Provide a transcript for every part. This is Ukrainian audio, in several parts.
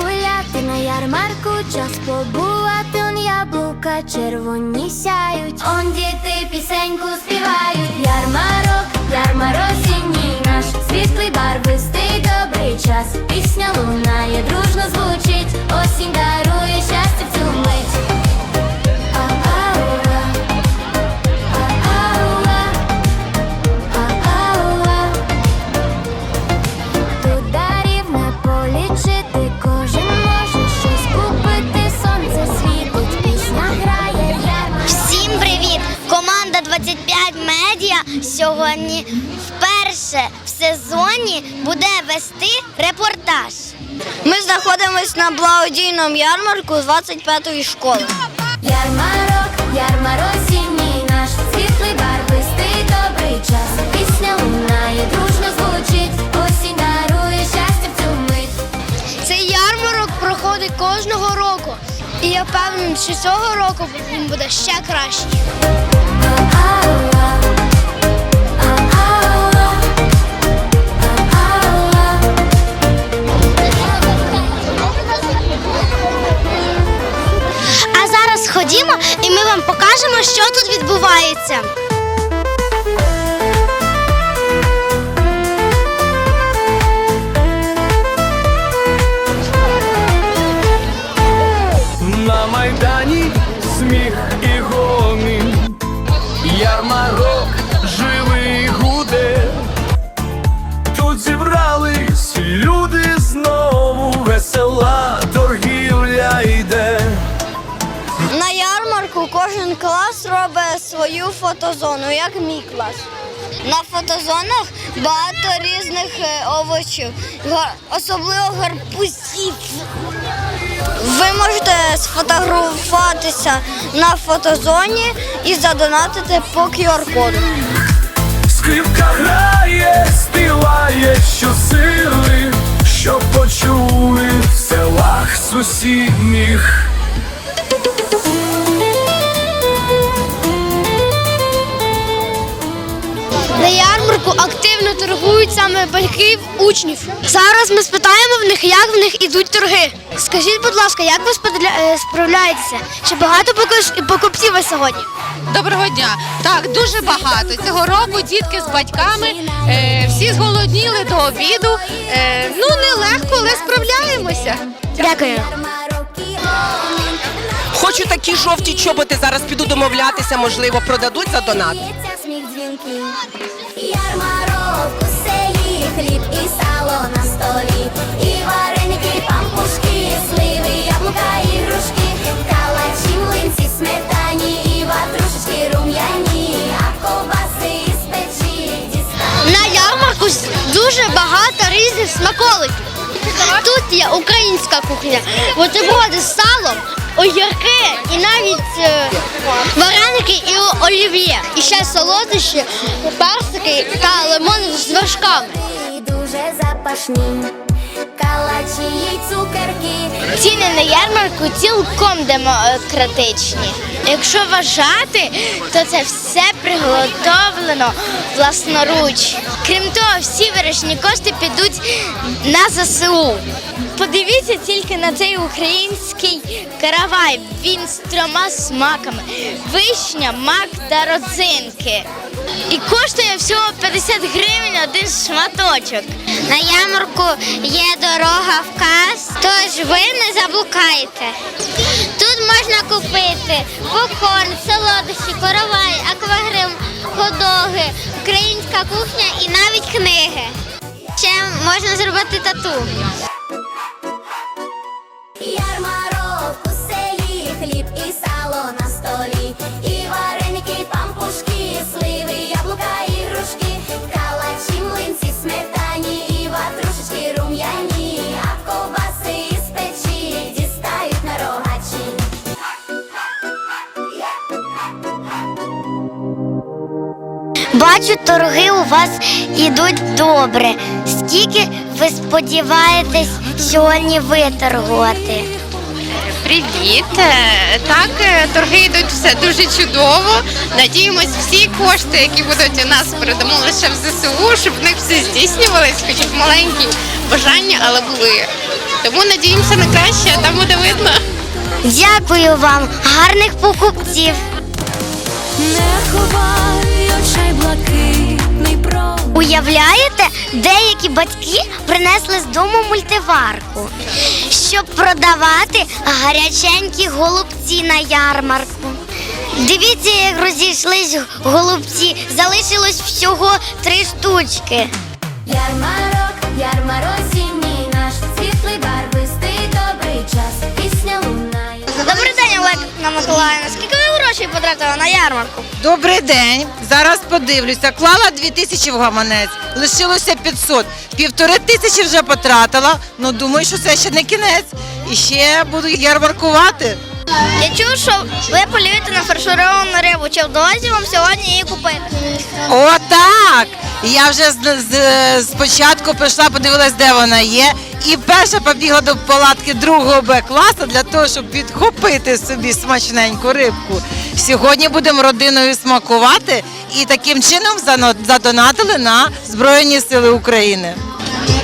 гуляти на ярмарку, час побувати он яблука червоні сяють. Он діти пісеньку співають. Ярмарок, ярмарок осінній наш світлий барвистий добрий час. Пісня лунає, дружно звучить, осінь дарує щастя в цю сьогодні вперше в сезоні буде вести репортаж. Ми знаходимося на благодійному ярмарку 25-ї школи. Ярмарок, ярмарок осінній наш світлий барвистий добрий час. Пісня лунає, дружно звучить, осінь дарує щастя в цю мить. Цей ярмарок проходить кожного року. І я впевнений, що цього року він буде ще кращий. Ми вам покажемо, що тут відбувається. Ярмарку кожен клас робить свою фотозону, як мій клас. На фотозонах багато різних е, овочів, особливо гарбузів. Ви можете сфотографуватися на фотозоні і задонатити по QR-коду. Учнів. Зараз ми спитаємо в них, як в них ідуть торги. Скажіть, будь ласка, як ви е, справляєтеся? Чи багато покупців ви сьогодні? Доброго дня. Так, дуже багато. Цього року дітки з батьками е, всі зголодніли до обіду. Е, ну нелегко, але справляємося. Дякую. Хочу такі жовті чоботи. Зараз піду домовлятися, можливо, продадуть за донат. Ярмарок у селі, хліб і сало на столі, і вареники, і пампушки, сливи, яблука і грушки, калачі, млинці, сметані, і ватрушечки рум'яні, а ковбаси із печі дістали. На ярмарку дуже багато різних смаколиків. Тут є українська кухня, бутерброди з салом, огірки і навіть е, вареники і олів'є. І ще солодощі, персики та лимони з вершками. Дуже запашні, калачі й цукерки. Ціни на ярмарку цілком демократичні. Якщо вважати, то це все приготовлено власноруч. Крім того, всі вирішні кошти підуть на ЗСУ. Подивіться тільки на цей український каравай. Він з трьома смаками: вишня, мак та родзинки. І коштує всього 50 гривень один шматочок. На ярмарку є дорога вказ, тож ви не заблукайте. Тут можна купити попкорн, солодощі, коровай, аквагрим, ходоги, українська кухня і навіть книги. Ще можна зробити тату. Ярмарок торги у вас ідуть добре. Скільки ви сподіваєтесь сьогодні виторгувати? Привіт. Е, Так, е, торги йдуть все дуже чудово. Надіємось, всі кошти, які будуть у нас, передамо лише в ЗСУ, щоб в них все здійснювалось, хоча б маленькі бажання, але були. Тому надіємося на краще, а там буде видно. Дякую вам, гарних покупців. Не ховай очей блакитний промінь Уявляєте, деякі батьки принесли з дому мультиварку, щоб продавати гаряченькі голубці на ярмарку. Дивіться, як розійшлись голубці, залишилось всього три штучки. Ярмарок, ярмар осінній наш світлий барвистий добрий час. Пісня лунає. Добрий день, Олег Миколаївна. Скільки ви грошей потратили на ярмарку? Добрий день. Зараз подивлюся. Клала 2000 в гаманець, лишилося 500. Півтори тисячі вже потратила. Ну думаю, що це ще не кінець. І ще буду ярмаркувати. Я чув, що ви полюєте на фаршировану рибу. Чи вдалося вам сьогодні її купити? О, так! Я вже з, з, спочатку прийшла, подивилась, де вона є. І перша побігла до палатки другого Б класу для того, щоб підхопити собі смачненьку рибку. Сьогодні будемо родиною смакувати і таким чином задонатили на Збройні Сили України.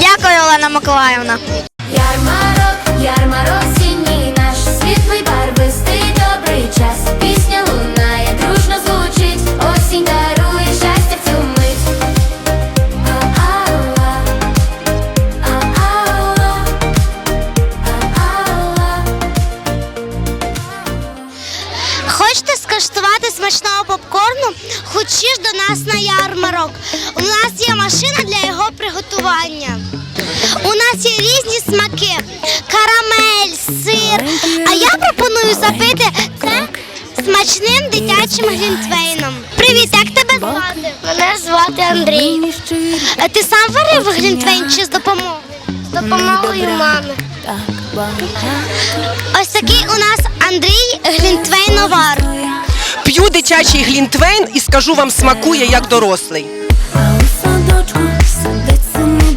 Дякую, Олена Миколаївна. Хочеш до нас на ярмарок. У нас є машина для його приготування. У нас є різні смаки: карамель, сир. А я пропоную запити це смачним дитячим глінтвейном. Привіт, як тебе звати? Мене звати Андрій. А ти сам варив глінтвейн чи з допомогою? З допомогою мами. Ось такий у нас Андрій Глінтвейновар. П'ю дитячий глінтвейн і скажу вам, смакує як дорослий. А у садочку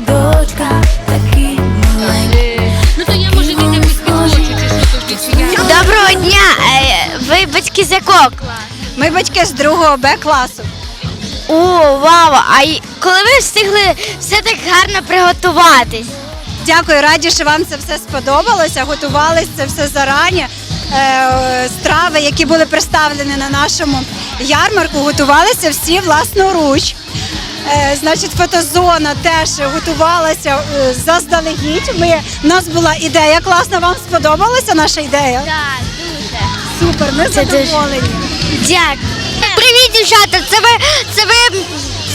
дочка, такий маленький. Ну то я може дітям якусь підвочу, чи що то Доброго дня! Е, Ви батьки з якого класу? Ми батьки з другого Б класу. О, вау! А коли ви встигли все так гарно приготуватись? Дякую, раді, що вам це все сподобалося. Готувалися це все зарані. Е, Страви, які були представлені на нашому ярмарку, готувалися всі власноруч. Е, Значить, фотозона теж готувалася е, заздалегідь. Ми, у нас була ідея класна. Вам сподобалася наша ідея? Так, дуже. Супер, ми Це дуже- задоволені. Дякую. Привіт, дівчата! Це ви це ви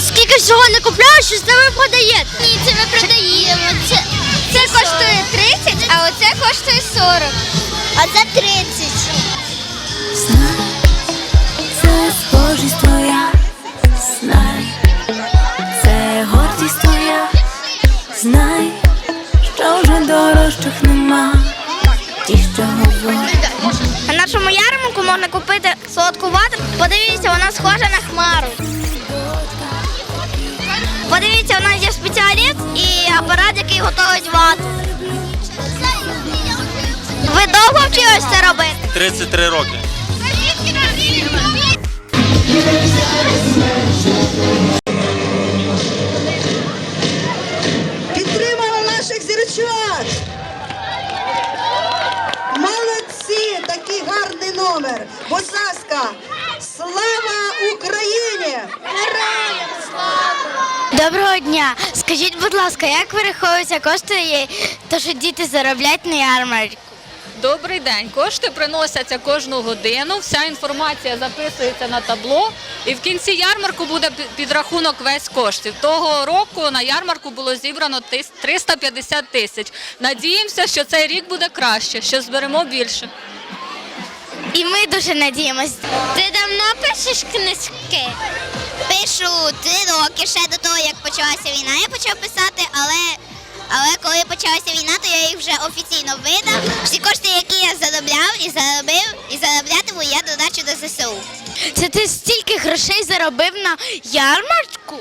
скільки всього не купляли, що це ви продаєте? Купити солодку вату. Подивіться, вона схожа на хмару. Подивіться, у нас є спеціаліст і апарат, який готують вату. Ви довго вчились це робити? 33 роки. Підтримали наших зірчат. Молодці, такий гарний номер. Будь ласка, слава Україні! Доброго дня. Скажіть, будь ласка, як вираховується кошти, те, що діти заробляють на ярмарку? Добрий день. Кошти приносяться кожну годину. Вся інформація записується на табло. І в кінці ярмарку буде підрахунок весь коштів. Того року на ярмарку було зібрано тис- 350 тисяч. Надіємося, що цей рік буде краще, що зберемо більше. І ми дуже надіємось. Ти давно пишеш книжки? Пишу три роки ще до того, як почалася війна. Я почав писати, але, але коли почалася війна, то я їх вже офіційно видав. Всі кошти, які я заробляв і заробив, і зароблятиму, я додачу до ЗСУ. Це ти стільки грошей заробив на ярмарку?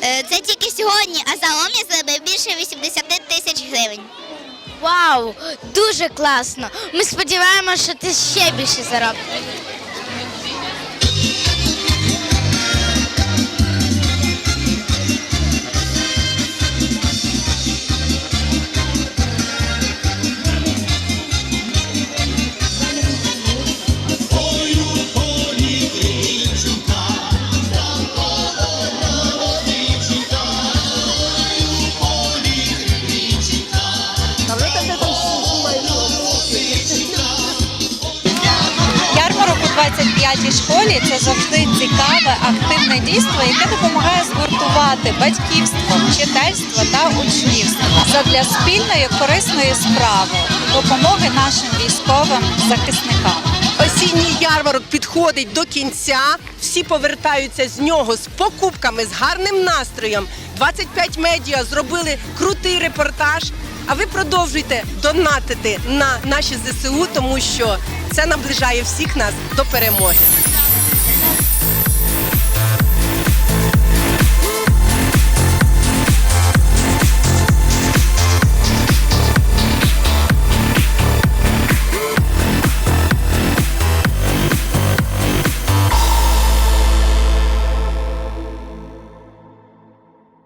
Це тільки сьогодні, а загалом я заробив більше 80 тисяч гривень. Вау, дуже класно. Ми сподіваємося, що ти ще більше заробиш. Школі це завжди цікаве, активне дійство, яке допомагає згуртувати батьківство, вчительство та учнівство задля спільної корисної справи допомоги нашим військовим захисникам. Осінній ярмарок підходить до кінця. Всі повертаються з нього з покупками, з гарним настроєм. 25 медіа зробили крутий репортаж. А ви продовжуйте донатити на наші ЗСУ, тому що це наближає всіх нас до перемоги.